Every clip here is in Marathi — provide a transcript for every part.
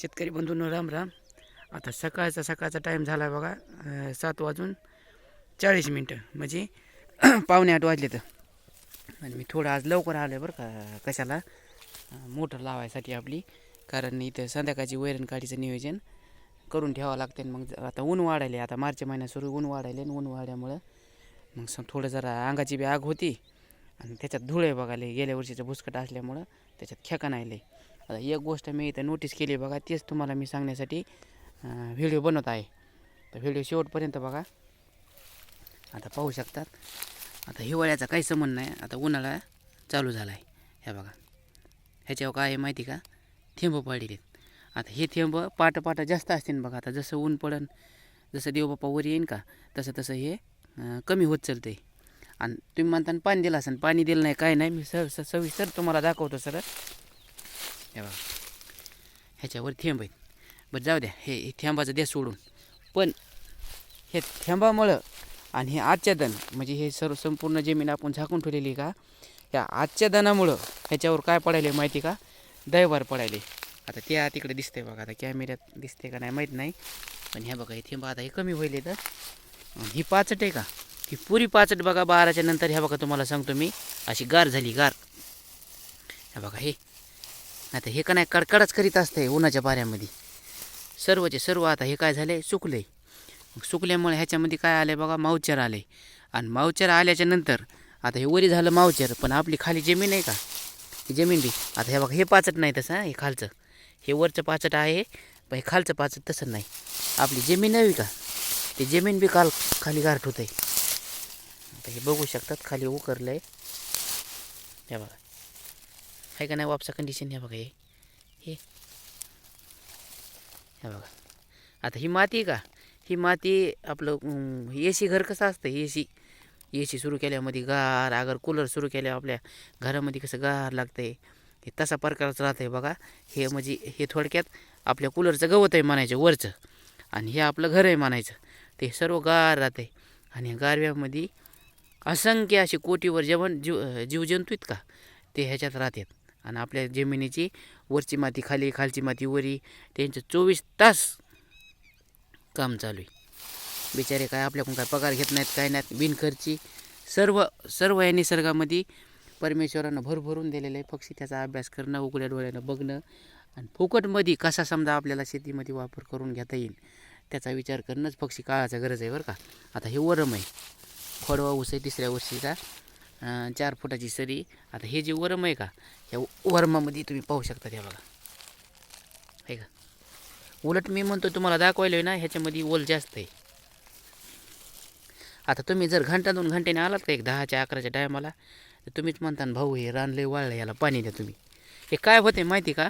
शेतकरी बंधूंनो राम राम. आता सकाळचा सकाळचा टाईम झाला आहे बघा सात वाजून चाळीस मिनटं म्हणजे पावणे आठ वाजले तर आणि मी थोडं आज लवकर आलो आहे बरं का कशाला? मोटर लावायसाठी आपली. कारण इथं संध्याकाळची वैरण काठीचं नियोजन करून ठेवावं लागते मग आता ऊन वाढायले. आता मार्च महिन्यात सुरू ऊन वाढायले आणि ऊन वाढल्यामुळं मग सम थोडं जरा अंगाची बी आग होती. आणि त्याच्यात धुळे बघाले गेल्या वर्षीचं भुसकट असल्यामुळं त्याच्यात खेका नाही आता एक गोष्ट मी इथं नोटीस केली बघा तेच तुम्हाला मी सांगण्यासाठी व्हिडिओ बनवत आहे. तर व्हिडिओ शेवटपर्यंत बघा. आता पाहू शकतात. आता हिवाळ्याचा काही संबंध नाही. आता उन्हाळा चालू झाला आहे ह्या बघा. ह्याच्यावर काय आहे माहिती का? थेंब पडलेत आता हे थेंब पाट पाट जास्त असतील बघा. आता जसं ऊन पडन जसं देवबाप्पा वर येईन का तसं तसं हे कमी होत चालतं आहे आणि तुम्ही म्हणता पाणी दिलं असेल पाणी दिलं नाही काय नाही. मी सर स- सविस्तर तुम्हाला दाखवतो सर हे बघा. ह्याच्यावर थेंब आहेत. बरं जाऊ द्या. हे हे थेंबाचं द्या सोडून. पण हे थेंबामुळं आणि हे आच्छादन म्हणजे हे सर्व संपूर्ण जमीन आपण झाकून ठेवलेली का? या आजच्या ह्याच्यावर काय पडायले माहिती का? दैवार पडायले आता त्या तिकडे दिसतंय बघा. आता कॅमेऱ्यात दिसते का नाही माहीत नाही. पण हे बघा हे थेंब आता हे कमी होईल तर ही पाचट आहे का? ही पुरी पाचट बघा बाराच्या नंतर. ह्या बघा तुम्हाला सांगतो मी. अशी गार झाली गार. हे बघा हे आता हे का नाही कडकडच करीत असतंय उन्हाच्या पाऱ्यामध्ये. सर्वचे सर्व आता हे काय झाले सुकले मग सुकल्यामुळे ह्याच्यामध्ये काय आलं बघा? मावचर आले आणि मावचर आल्याच्यानंतर आता हे वरी झालं मावचर पण आपली खाली जमीन आहे का? ही जमीन बी. आता हे बघा हे पाचट नाही तसं हे खालचं. हे वरचं पाचट आहे पण हे खालचं पाचट तसं नाही. आपली जमीन नवी का? ते जमीन बी काल खाली गारठ होत आहे आता हे बघू शकतात खाली उकरलं आहे हे बघा. आहे का नाही वापसा कंडिशन हे बघा हे हे बघा आता ही माती आहे का ही माती आपलं ए सी घर कसं असतं ए सी ए सी सुरू केल्यामध्ये गार अगर कूलर सुरू केल्या आपल्या घरामध्ये कसं गार लागतं आहे हे तसा प्रकारचं राहतं आहे बघा हे म्हणजे हे थोडक्यात आपल्या कूलरचं गवत आहे म्हणायचं वरचं आणि हे आपलं घर आहे म्हणायचं ते सर्व गार राहतं आहे आणि गारव्यामध्ये असंख्य असे कोटीवर जेवण जीव जीवजंतू आहेत का ते ह्याच्यात राहतात आणि आपल्या जमिनीची वरची माती खाली खालची माती वरी त्यांचं चोवीस तास काम चालू आहे. बिचारे काय आपल्याकडून काय पगार घेत नाहीत काय नाहीत. बिनखर्ची सर्व सर्व या निसर्गामध्ये परमेश्वरानं भरभरून दिलेलं आहे. पक्षी त्याचा अभ्यास करणं उघड्या डोळ्यानं बघणं आणि फुकटमध्ये कसा समजा आपल्याला शेतीमध्ये वापर करून घेता येईल त्याचा विचार करणंच पक्षी काळाचा गरज आहे बरं का. आता हे वरम आहे. खोडवा ऊस आहे तिसऱ्या वर्षीचा. चार फुटाची सरी. आता हे जे वरम आहे का या वरमामध्ये तुम्ही पाहू शकता त्या बघा. आहे का? उलट मी म्हणतो तुम्हाला दाखवायला ना ह्याच्यामध्ये ओल जास्त आहे. आता तुम्ही जर घंटा दोन घंट्याने आलात का एक दहाच्या अकराच्या टायमाला तर तुम्हीच म्हणता ना, भाऊ हे रानलं वाळलं याला पाणी द्या तुम्ही. हे काय होते माहिती का?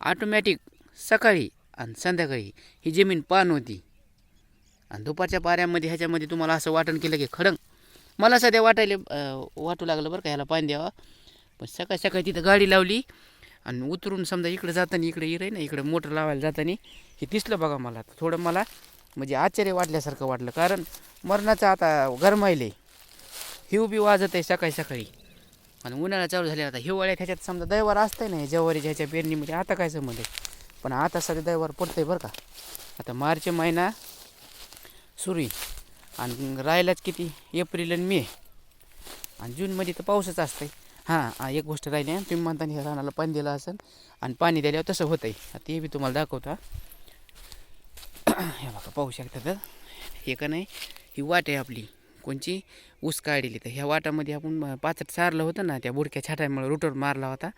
ऑटोमॅटिक सकाळी आणि संध्याकाळी ही जमीन पान होती. आणि दुपारच्या पाऱ्यामध्ये ह्याच्यामध्ये तुम्हाला असं वाटण केलं की खडंग. मला सध्या वाटायला वाटू लागलं बरं का ह्याला पाणी द्यावा. पण सकाळी सकाळी तिथं गाडी लावली आणि उतरून समजा इकडे जाताना इकडे इरे ना इकडे मोटर लावायला जाताना हे दिसलं बघा मला. थोडं मला म्हणजे आश्चर्य वाटल्यासारखं वाटलं. कारण मरणाचं आता गरमायले हिव बी वाजत आहे सकाळी सकाळी. आणि उन्हाळा चालू झाले आता हिवाळ्यात ह्याच्यात समजा दैवार असतंय ना जवारीच्या ह्याच्या पेरणीमध्ये आता काय संबंध आहे? पण आता सध्या दैवार पडतंय बरं का. आता मार्च महिना सुरू आहे. आणि राहिलाच किती? एप्रिल आणि मे. आणि जूनमध्ये तर पाऊसच असतंय. हां हां एक गोष्ट राहिली आहे तुम्ही म्हणता हे रानाला पाणी दिलं असेल आणि पाणी दिल्यावर तसं होतं आहे ते बी तुम्हाला दाखवतो हे. बघा पाहू शकता तर. हे का नाही ही वाट आहे आपली. कोणची? ऊस काढलेली. तर ह्या वाटामध्ये आपण पाचट सारलं होतं ना त्या बुडक्या छाटामुळे रुटोर मारला होता.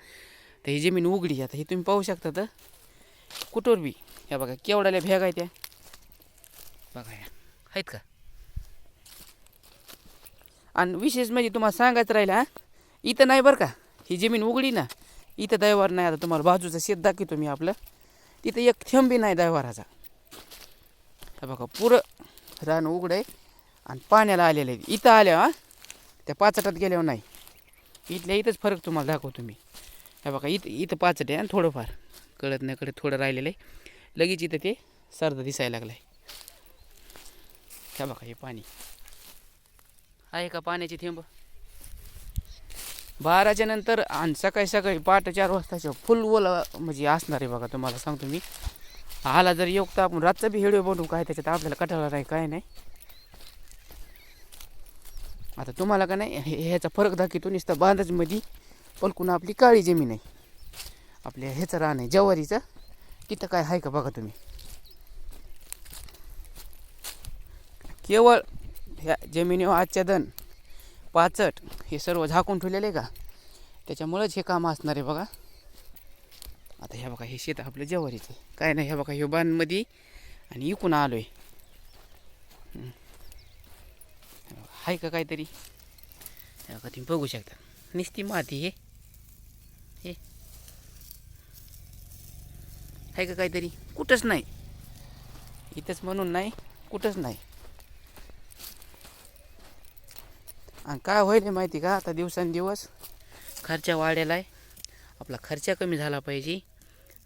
तर ही जमीन उघडी आता हे तुम्ही पाहू शकता तर. कुठवर बी. ह्या बघा केवढ्याला भेग आहे त्या. बघा ह्या आहेत का? आणि विशेष म्हणजे तुम्हाला सांगायचं राहिलं हा? इथं नाही बरं का. ही जमीन उघडी ना. इथं दैवार नाही. आता तुम्हाला बाजूचं शेत दाखवतो मी आपलं. तिथं एक थेंबी नाही दैवाराचा. हे बघा पुरं रान उघडं आहे आणि पाण्याला आलेलं आहे. इथं आल्या हा? त्या पाचटात गेल्यावर नाही. इथल्या इथंच फरक तुम्हाला दाखवतो मी. हे बघा इथं इथं पाचट आहे आणि थोडंफार. कळत नाही कळत थोडं राहिलेलं आहे. लगेच इथं ते सर्द दिसायला लागलं आहे हे बघा हे पाणी. आहे का पाण्याची थेंब? बाराच्या नंतर आणि सकाळी सकाळी पहाटे चार वाजताच्या फुल ओला म्हणजे असणार आहे बघा तुम्हाला सांगतो मी. आला जर योग तर आपण रातचा बी व्हिडिओ बनवू काय त्याच्यात आपल्याला कटाळा नाही काय नाही. आता तुम्हाला का नाही हे- ह्याचा फरक दाखवतो नुसतं बांधाजमध्ये पलकून आपली काळी जमीन आहे. आपल्या ह्याचं रान आहे जवारीचं. तिथं काय आहे का बघा तुम्ही. केवळ ह्या जमिनीवर आच्छादन पाचट हे सर्व झाकून ठेवलेलं आहे का? त्याच्यामुळंच हे काम असणार आहे बघा. आता ह्या बघा हे शेत आपलं जवारीचं आहे. काय नाही ह्या बघा हे बांधमध्ये आणि इकून आलो आहे आहे का काहीतरी? हे बघा तुम्ही बघू शकता. निस्ती माती हे. हे. आहे का काहीतरी? कुठंच नाही. इथंच म्हणून नाही कुठंच नाही. आणि काय होईल हे माहिती का? आता दिवसांदिवस खर्च वाढेला आहे. आपला खर्च कमी झाला पाहिजे.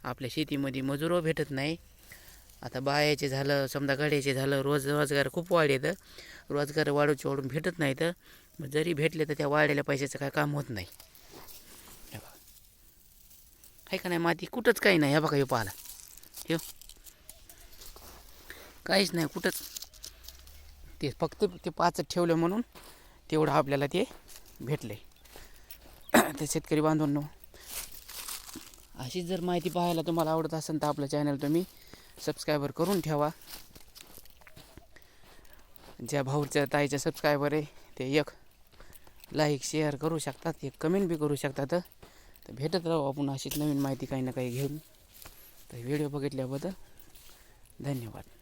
आपल्या शेतीमध्ये मजुरो भेटत नाही. आता बायाचे झालं समजा गड्याचे झालं रोज रोजगार खूप वाढेत रोजगार वाढूचे वाढून भेटत नाही तर जरी भेटले तर त्या वाढलेल्या पैशाचं काय काम होत नाही. हे बघा. आहे का नाही माती? कुठंच काही नाही. ह्या बघा हे पाहिला हे काहीच नाही कुठंच. ते फक्त ते पाचच ठेवलं म्हणून तेवढं आपल्याला ते भेटले. तर शेतकरी बांधवांनो अशीच जर माहिती पाहायला तुम्हाला आवडत असेल तर आपलं चॅनल तुम्ही सबस्क्रायबर करून ठेवा. ज्या भाऊच्या ताईच्या सबस्क्रायबर आहे ते एक लाईक शेअर करू शकतात एक कमेंट बी करू शकतात. तर भेटत राहू आपण अशीच नवीन माहिती काही ना काही घेऊन. तर व्हिडिओ बघितल्याबद्दल धन्यवाद.